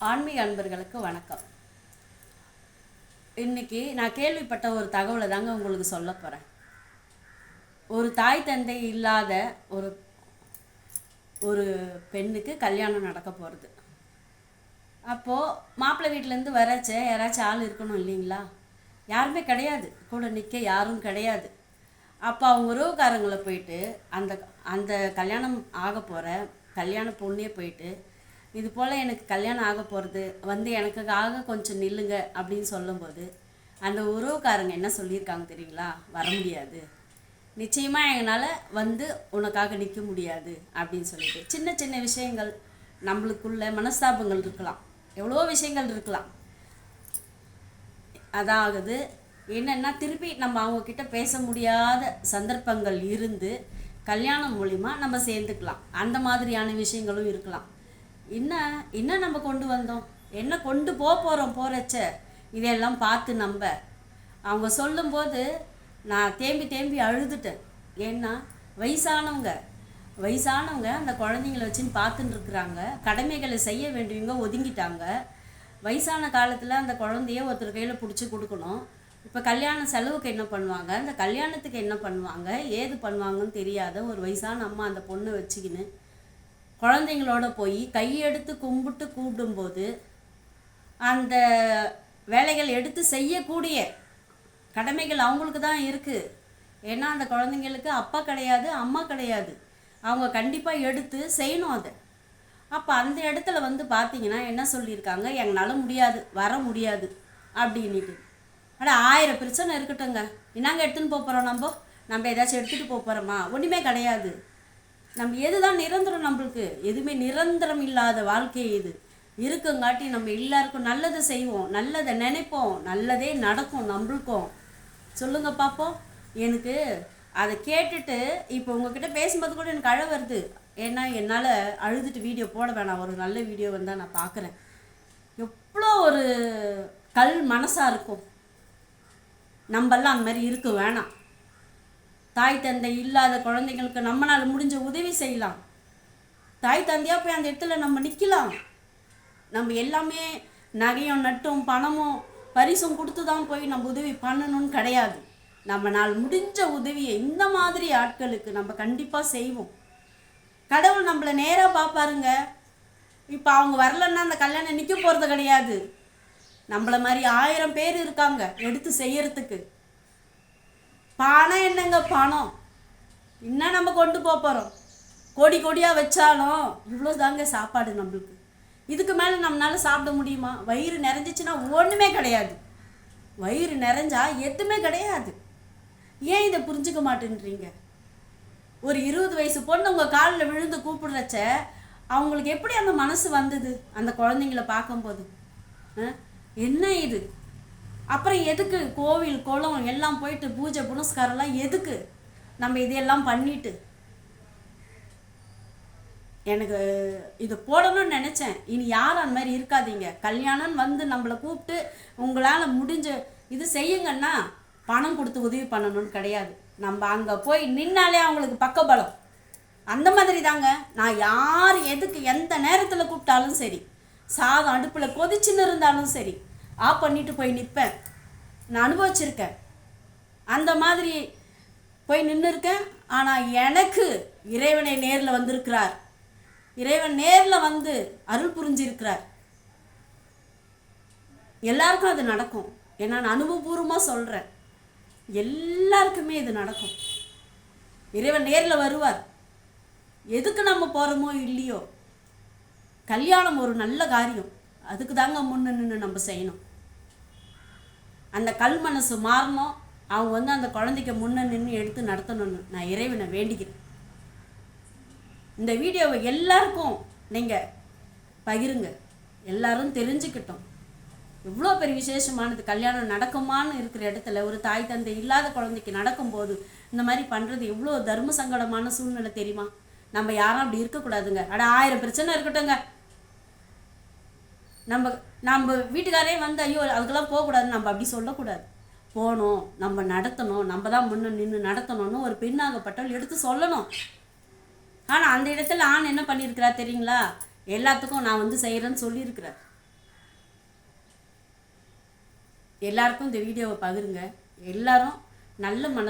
ஆன்மீக அன்பர்களுக்கு வணக்கம். இன்னைக்கு நான் கேள்விப்பட்ட ஒரு தகவலை தாங்க உங்களுக்கு சொல்ல போகிறேன் ஒரு தாய் தந்தை இல்லாத ஒரு ஒரு பெண்ணுக்கு கல்யாணம் நடக்க போகிறது அப்போது மாப்பிள்ளை வீட்டிலேருந்து வரச்ச யாராச்சும் ஆள் இருக்கணும் இல்லைங்களா? யாருமே கிடையாது. கூட நிற்க யாரும் கிடையாது. அப்போ அவங்க உறவுக்காரங்களை போயிட்டு அந்த அந்த கல்யாணம் ஆக போகிற கல்யாண பொண்ணே போயிட்டு இது போல் எனக்கு கல்யாணம் ஆக போகிறது வந்து எனக்காக கொஞ்சம் நில்லுங்க அப்படின்னு சொல்லும்போது அந்த உறவுக்காரங்க என்ன சொல்லியிருக்காங்க தெரியுங்களா? வர முடியாது. நிச்சயமாக எங்களால் வந்து உனக்காக நிற்க முடியாது அப்படின்னு சொல்லிட்டு சின்ன சின்ன விஷயங்கள் நம்மளுக்குள்ள மனஸ்தாபங்கள் இருக்கலாம். எவ்வளோ விஷயங்கள் இருக்கலாம். அதாவது என்னென்னா திருப்பி நம்ம அவங்கக்கிட்ட பேச முடியாத சந்தர்ப்பங்கள் இருந்து கல்யாணம் மூலிமா நம்ம சேர்ந்துக்கலாம். அந்த மாதிரியான விஷயங்களும் இருக்கலாம். என்ன என்ன நம்ம கொண்டு வந்தோம்? என்ன கொண்டு போக போகிறோம் போகிறச்ச இதையெல்லாம் பார்த்து நம்ம அவங்க சொல்லும்போது நான் தேம்பி தேம்பி அழுதுட்டேன். ஏன்னா வயசானவங்க வயசானவங்க அந்த குழந்தைங்கள வச்சுன்னு பார்த்துட்டு இருக்கிறாங்க. கடமைகளை செய்ய வேண்டியவங்க ஒதுங்கிட்டாங்க. வயசான காலத்தில் அந்த குழந்தைய ஒருத்தர் கையில் பிடிச்சி கொடுக்கணும். இப்போ கல்யாண செலவுக்கு என்ன பண்ணுவாங்க? அந்த கல்யாணத்துக்கு என்ன பண்ணுவாங்க? ஏது பண்ணுவாங்கன்னு தெரியாத ஒரு வயசான அம்மா அந்த பொண்ணை வச்சுக்கின்னு குழந்தைங்களோட போய் கையெடுத்து கும்பிட்டு கூப்பிடும்போது அந்த வேலைகள் எடுத்து செய்யக்கூடிய கடமைகள் அவங்களுக்கு தான் இருக்குது ஏன்னா அந்த குழந்தைங்களுக்கு அப்பா கிடையாது அம்மா கிடையாது. அவங்க கண்டிப்பாக எடுத்து செய்யணும் அதை. அப்போ அந்த இடத்துல வந்து பார்த்தீங்கன்னா என்ன சொல்லியிருக்காங்க? எங்களால் முடியாது வர முடியாது அப்படின்ட்டு ஆனால் ஆயிரம் பிரச்சனை இருக்கட்டுங்க என்னங்க எடுத்துன்னு போக போகிறோம் நம்ம. நம்ம ஏதாச்சும் எடுத்துகிட்டு போக போகிறோமா ஒன்றுமே கிடையாது. நம்ம எது தான் நிரந்தரம் நம்மளுக்கு? எதுவுமே நிரந்தரம் இல்லாத வாழ்க்கை இது. இருக்குங்காட்டி நம்ம எல்லாருக்கும் நல்லதை செய்வோம் நல்லதை நினைப்போம் நல்லதே நடக்கும் நம்மளுக்கும். சொல்லுங்க பார்ப்போம் எனக்கு அதை கேட்டுட்டு இப்போ உங்ககிட்ட பேசும்போது கூட எனக்கு அழ வருது. ஏன்னா என்னால் அழுதுட்டு வீடியோ போட வேணாம். ஒரு நல்ல வீடியோ வந்தால் நான் பார்க்குறேன் எவ்வளோ ஒரு கல் மனசாக இருக்கும். நம்மெல்லாம் அந்த மாதிரி இருக்க வேணாம். தாய் தந்தை இல்லாத குழந்தைங்களுக்கு நம்மளால் முடிஞ்ச உதவி செய்யலாம். தாய் தந்தையாக போய் அந்த இடத்துல நம்ம நிற்கலாம் நம்ம எல்லாமே நகையும் நட்டும் பணமும் பரிசும் கொடுத்து தான் போய் நம்ம உதவி பண்ணணும்னு கிடையாது. நம்மளால் முடிஞ்ச உதவியை இந்த மாதிரி ஆட்களுக்கு நம்ம கண்டிப்பாக செய்வோம். கடவுள் நம்மளை நேராக பார்ப்பாருங்க இப்போ அவங்க வரலன்னா அந்த கல்யாணம் நிற்க போகிறது கிடையாது. நம்மளை மாதிரி ஆயிரம் பேர் இருக்காங்க எடுத்து செய்யறதுக்கு. பணம் என்னங்க பணம்? என்ன நம்ம கொண்டு போக போகிறோம் கோடி கோடியாக வச்சாலும் இவ்வளோ தாங்க சாப்பாடு நம்மளுக்கு. இதுக்கு மேலே நம்மளால சாப்பிட முடியுமா? வயிறு நிறைஞ்சிச்சுன்னா ஒன்றுமே கிடையாது. வயிறு நிறைஞ்சா எதுவுமே கிடையாது. ஏன் இதை புரிஞ்சுக்க மாட்டேன்றீங்க? ஒரு இருபது வயசு பொண்ணு உங்கள் காலில் விழுந்து கூப்பிடுறச்ச அவங்களுக்கு எப்படி அந்த மனசு வந்தது? அந்த குழந்தைங்கள பார்க்கும்போது. ஆ? என்ன இது? அப்புறம் எதுக்கு கோவில் குளம் எல்லாம் போயிட்டு பூஜை புனஸ்காரம்லாம் எதுக்கு? நம்ம இதையெல்லாம் பண்ணிட்டு. எனக்கு இது போடணும்னு நினச்சேன். இனி யாரும் அந்த மாதிரி இருக்காதீங்க. கல்யாணம் வந்து நம்மளை கூப்பிட்டு உங்களால் முடிஞ்ச இது செய்யுங்கன்னா பணம் கொடுத்து உதவி பண்ணணும்னு கிடையாது. நம்ம அங்கே போய் நின்னாலே அவங்களுக்கு பக்கபலம். அந்த மாதிரி தாங்க. நான் யார் எதுக்கு எந்த நேரத்தில் கூப்பிட்டாலும் சரி. சாதம் அடுப்பில் கொதிச்சுன்னு இருந்தாலும் சரி. ஆஃப் பண்ணிட்டு போய் நிற்பேன் நான் அனுபவிச்சிருக்கேன். அந்த மாதிரி போய் நின்று இருக்கேன் ஆனால் எனக்கு இறைவனை நேரில் வந்திருக்கிறார். இறைவன் நேரில் வந்து அருள் புரிஞ்சிருக்கிறார். எல்லாருக்கும் அது நடக்கும். ஏன்னா நான் அனுபவபூர்வமாக சொல்கிறேன் எல்லாருக்குமே இது நடக்கும். இறைவன் நேரில் வருவார். எதுக்கு நம்ம போகிறோமோ இல்லையோ. கல்யாணம் ஒரு நல்ல காரியம். அதுக்கு தாங்க முன்னு நின்று நம்ம செய்யணும். அந்த கல் மனசு மாறணும். அவங்க வந்து அந்த குழந்தைக்கு முன்ன நின்று எடுத்து நடத்தணும்னு நான் இறைவனை வேண்டிக்கிறேன். இந்த வீடியோவை எல்லாருக்கும் நீங்கள் பகிருங்க. எல்லாரும் தெரிஞ்சுக்கிட்டோம். எவ்வளோ பெரிய விசேஷமானது கல்யாணம் நடக்குமான்னு இருக்கிற இடத்துல ஒரு தாய் தந்தை இல்லாத குழந்தைக்கு நடக்கும்போது இந்த மாதிரி பண்ணுறது எவ்வளோ தர்ம சங்கடமான சூழ்நிலை தெரியுமா? நம்ம யாரும் அப்படி இருக்கக்கூடாதுங்க. அட ஆயிரம் பிரச்சனை இருக்கட்டுங்க நம்ம நம்ம வீட்டுக்காரே வந்து ஐயோ அதுக்கெல்லாம் போகக்கூடாது நம்ம அப்படி சொல்லக்கூடாது. போகணும் நம்ம நடத்தணும் நம்ம தான் முன்ன நின்று நடத்தணும்னு ஒரு பெண்ணாகப்பட்டவள் எடுத்து சொல்லணும். ஆனால் அந்த இடத்துல ஆண் என்ன பண்ணியிருக்கிறா தெரியுங்களா? எல்லாத்துக்கும் நான் வந்து செய்கிறேன்னு சொல்லியிருக்கிறார். எல்லாருக்கும் இந்த வீடியோவை பகிருங்க. எல்லாரும் நல்ல மன